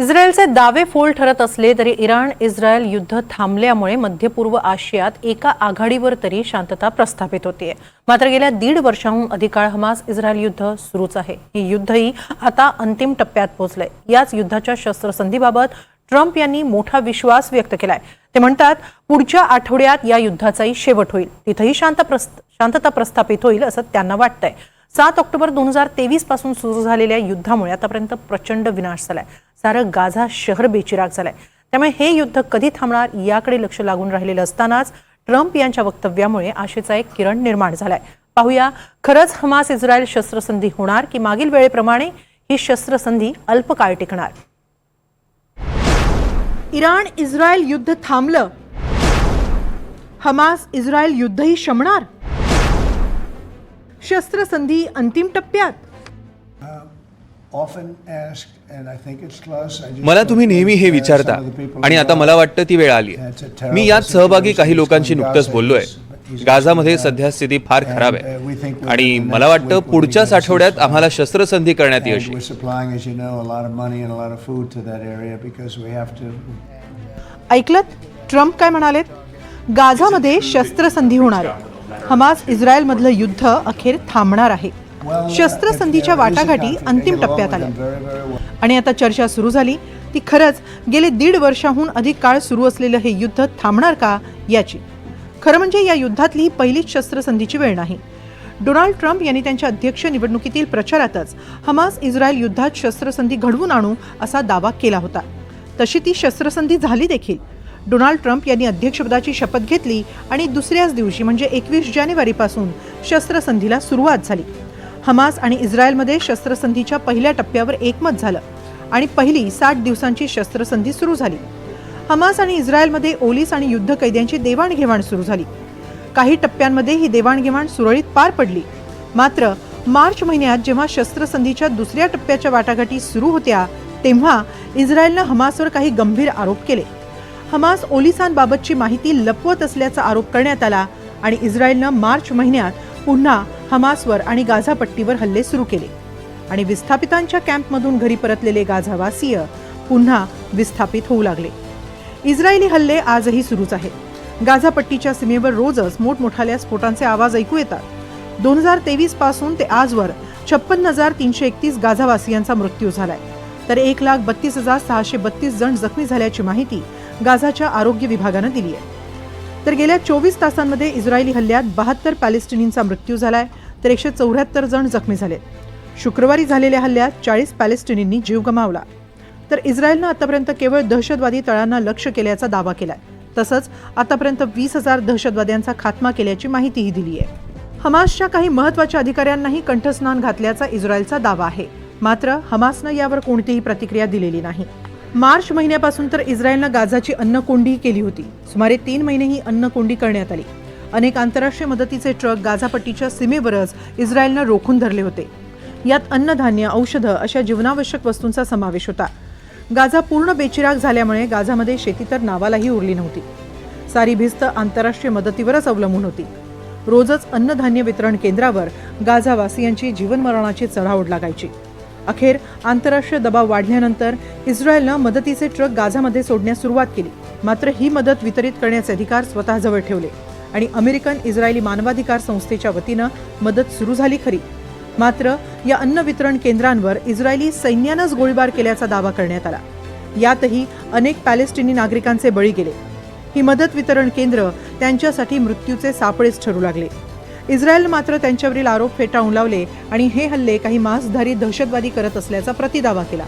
इस्रायलचे दावे फोल ठरत असले तरी इराण इस्रायल युद्ध थांबल्यामुळे मध्य पूर्व आशियात एका आघाडीवर तरी शांतता प्रस्थापित होतीये. मात्र गेल्या दीड वर्षाहून अधिक काळ हमास इस्रायल युद्ध सुरूच आहे. हे युद्धही आता अंतिम टप्प्यात पोहोचलंय. याच युद्धाच्या शस्त्रसंधीबाबत ट्रम्प यांनी मोठा विश्वास व्यक्त केलाय. ते म्हणतात पुढच्या आठवड्यात या युद्धाचाही शेवट होईल. तिथंही शांत प्रस्थ शांतता प्रस्थापित होईल असं त्यांना वाटतंय. सात ऑक्टोबर दोन हजार तेवीसपासून सुरू झालेल्या युद्धामुळे आतापर्यंत प्रचंड विनाश झालाय. सारं गाझा शहर बेचिराग झालाय. त्यामुळे हे युद्ध कधी थांबणार याकडे लक्ष लागून राहिलेलं असतानाच ट्रम्प यांच्या वक्तव्यामुळे आशेचा एक किरण निर्माण झालाय. पाहूया खरंच हमास इस्रायल शस्त्रसंधी होणार की मागील वेळेप्रमाणे ही शस्त्रसंधी अल्पकाळ टिकणार? इराण इस्रायल युद्ध थांबलं. हमास इस्रायल युद्धही शमणार? शस्त्रसंधी अंतिम टप्प्यात. मला तुम्ही नेहमी हे विचारता. आणि आता मला वाटतं ती वेळ आली मी यात सहभागी काही लोकांशी नुकतंच बोललोय. गाझामध्ये सध्या स्थिती फार खराब आहे. आणि मला वाटतं पुढच्याच आठवड्यात आम्हाला शस्त्रसंधी करण्यात येईल. ऐकलं ट्रम्प काय म्हणालेत? गाझामध्ये शस्त्रसंधी होणार आहे. हमास इस्रायल मधलं युद्ध अखेर थांबणार आहे. शस्त्रसंधीच्या वाटाघाटी अंतिम टप्प्यात आल्या. आणि आता चर्चा सुरू झाली. ती खरंच गेले दीड वर्षाहून अधिक काळ सुरू असलेलं हे युद्ध थांबणार का याची. खरं म्हणजे या युद्धातली ही पहिलीच शस्त्रसंधीची वेळ नाही. डोनाल्ड ट्रम्प यांनी त्यांच्या अध्यक्ष निवडणुकीतील प्रचारातच हमास इस्रायल युद्धात शस्त्रसंधी घडवून आणू असा दावा केला होता. तशी ती शस्त्रसंधी झाली देखील. डोनाल्ड ट्रम्प यांनी अध्यक्षपदाची शपथ घेतली आणि दुसऱ्याच दिवशी म्हणजे एकवीस जानेवारीपासून शस्त्रसंधीला सुरुवात झाली. हमास आणि इस्रायलमध्ये शस्त्रसंधीच्या पहिल्या टप्प्यावर एकमत झालं आणि पहिली साठ दिवसांची शस्त्रसंधी सुरू झाली. हमास आणि इस्रायलमध्ये ओलीस आणि युद्ध कैद्यांची देवाणघेवाण सुरू झाली. काही टप्प्यांमध्ये ही देवाणघेवाण सुरळीत पार पडली. मात्र मार्च महिन्यात जेव्हा शस्त्रसंधीच्या दुसऱ्या टप्प्याच्या वाटाघाटी सुरू होत्या तेव्हा इस्रायलनं हमासवर काही गंभीर आरोप केले. हमास ओलिसांबाबतची माहिती लपवत असल्याचा आरोप करण्यात आला आणि इस्रायलनं मार्च महिन्यात पुन्हा हमासवर आणि गाझापट्टीवर हल्ले सुरू केले. आणि विस्थापितांच्या कॅम्पमधून घरी परतलेले गाझावासीय पुन्हा विस्थापित होऊ लागले. इस्रायली हल्ले आजही सुरूच आहेत. गाझापट्टीच्या सीमेवर रोजच मोठमोठाल्या स्फोटांचे आवाज ऐकू येतात. दोन हजार तेवीसपासून ते आजवर छप्पन्न हजार तीनशे एकतीस गाझावासियांचा मृत्यू झालाय. तर एक लाख बत्तीस हजार सहाशे बत्तीस जण जखमी झाल्याची माहिती गाझाच्या आरोग्य विभागानं दिली आहे. तर गेल्या चोवीस तासांमध्ये इस्रायली हल्ल्यात बहात्तर पॅलेस्टिनींचा मृत्यू झालाय तर एकशे चौऱ्याहत्तर जण जखमी झालेत. शुक्रवारी झालेल्या हल्ल्यात चाळीस पॅलेस्टिनींनी जीव गमावला. तर इस्रायलनं आतापर्यंत केवळ दहशतवादी तळांना लक्ष केल्याचा दावा केलाय तसंच आतापर्यंत वीस हजार दहशतवाद्यांचा खात्मा केल्याची माहितीही दिली आहे. हमासच्या काही महत्त्वाच्या अधिकाऱ्यांनाही कंठस्नान घातल्याचा इस्रायलचा दावा आहे मात्र हमासनं यावर कोणतीही प्रतिक्रिया दिलेली नाही. मार्च महिन्यापासून तर इस्रायलनं गाझाची अन्नकोंडी केली होती. सुमारे तीन महिने ही अन्नकोंडी करण्यात आली. अनेक आंतरराष्ट्रीय मदतीचे ट्रक गाझापट्टीच्या सीमेवरच इस्रायलनं रोखून धरले होते. यात अन्नधान्य औषधं अशा जीवनावश्यक वस्तूंचा समावेश होता. गाझा पूर्ण बेचिराग झाल्यामुळे गाझामध्ये शेती तर नावालाही उरली नव्हती. सारी भिस्त आंतरराष्ट्रीय मदतीवरच अवलंबून होती. रोजच अन्नधान्य वितरण केंद्रावर गाझावासियांची जीवनमरणाची चढाओढ लागायची. अखेर आंतरराष्ट्रीय दबाव वाढल्यानंतर इस्रायलनं मदतीचे ट्रक गाझामध्ये सोडण्यास सुरुवात केली. मात्र ही मदत वितरित करण्याचे अधिकार स्वतःजवळ ठेवले आणि अमेरिकन इस्रायली मानवाधिकार संस्थेच्या वतीनं मदत सुरू झाली खरी. मात्र या अन्न वितरण केंद्रांवर इस्रायली सैन्यानंच गोळीबार केल्याचा दावा करण्यात आला. यातही अनेक पॅलेस्टिनी नागरिकांचे बळी गेले. ही मदत वितरण केंद्र त्यांच्यासाठी मृत्यूचे सापळेच ठरू लागले. इस्रायल मात्र त्यांच्यावरील आरोप फेटाळून लावले आणि हे हल्ले काही मांसधारी दहशतवादी करत असल्याचा प्रतिदावा केला.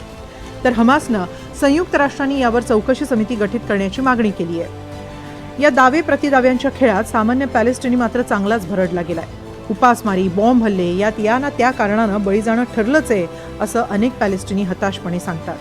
तर हमासनं संयुक्त राष्ट्रांनी यावर चौकशी समिती गठीत करण्याची मागणी केली आहे. या दावे प्रतिदाव्यांच्या खेळात सामान्य पॅलेस्टिनी मात्र चांगलाच भरडला गेलाय. उपासमारी बॉम्ब हल्ले यात या ना त्या कारणानं बळी जाणं ठरलंच आहे असं अनेक पॅलेस्टिनी हताशपणे सांगतात.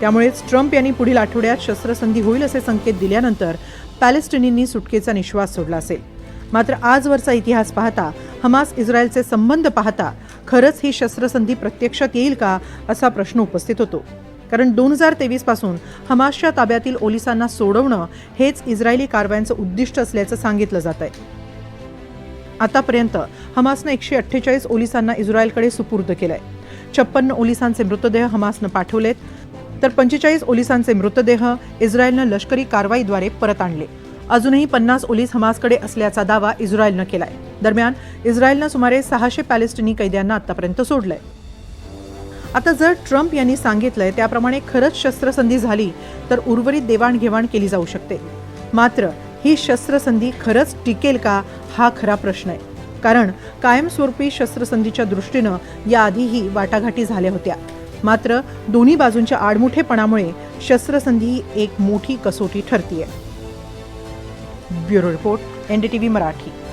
त्यामुळेच ट्रम्प यांनी पुढील आठवड्यात शस्त्रसंधी होईल असे संकेत दिल्यानंतर पॅलेस्टिनींनी सुटकेचा निश्वास सोडला असेल. मात्र आजवरचा इतिहास पाहता हमास इस्रायलचे संबंध पाहता खरंच ही शस्त्रसंधी प्रत्यक्षात येईल का असा प्रश्न उपस्थित होतो. कारण दोन हजार तेवीसपासून हमासच्या ताब्यातील ओलिसांना सोडवणं हेच इस्रायली कारवायांचं उद्दिष्ट असल्याचं सांगितलं जात आहे. आतापर्यंत हमासनं एकशे अठ्ठेचाळीस ओलिसांना इस्रायलकडे सुपूर्द केलाय. छप्पन्न ओलिसांचे मृतदेह हमासनं पाठवलेत तर पंचेचाळीस ओलिसांचे मृतदेह इस्रायलनं लष्करी कारवाईद्वारे परत आणले. अजूनही पन्नास ओलीस हमासकडे असल्याचा दावा इस्रायलनं केलाय. दरम्यान इस्रायलनं सुमारे सहाशे पॅलेस्टिनी कैद्यांना आतापर्यंत सोडलंय. आता जर ट्रम्प यांनी सांगितलंय त्याप्रमाणे खरंच शस्त्रसंधी झाली तर उर्वरित देवाणघेवाण केली जाऊ शकते. मात्र ही शस्त्रसंधी खरंच टिकेल का हा खरा प्रश्न आहे. कारण कायमस्वरूपी शस्त्रसंधीच्या दृष्टीनं याआधीही वाटाघाटी झाल्या होत्या. मात्र दोन्ही बाजूंच्या आडमुठेपणामुळे शस्त्रसंधी ही एक मोठी कसोटी ठरतीये. Bureau report NDTV Marathi.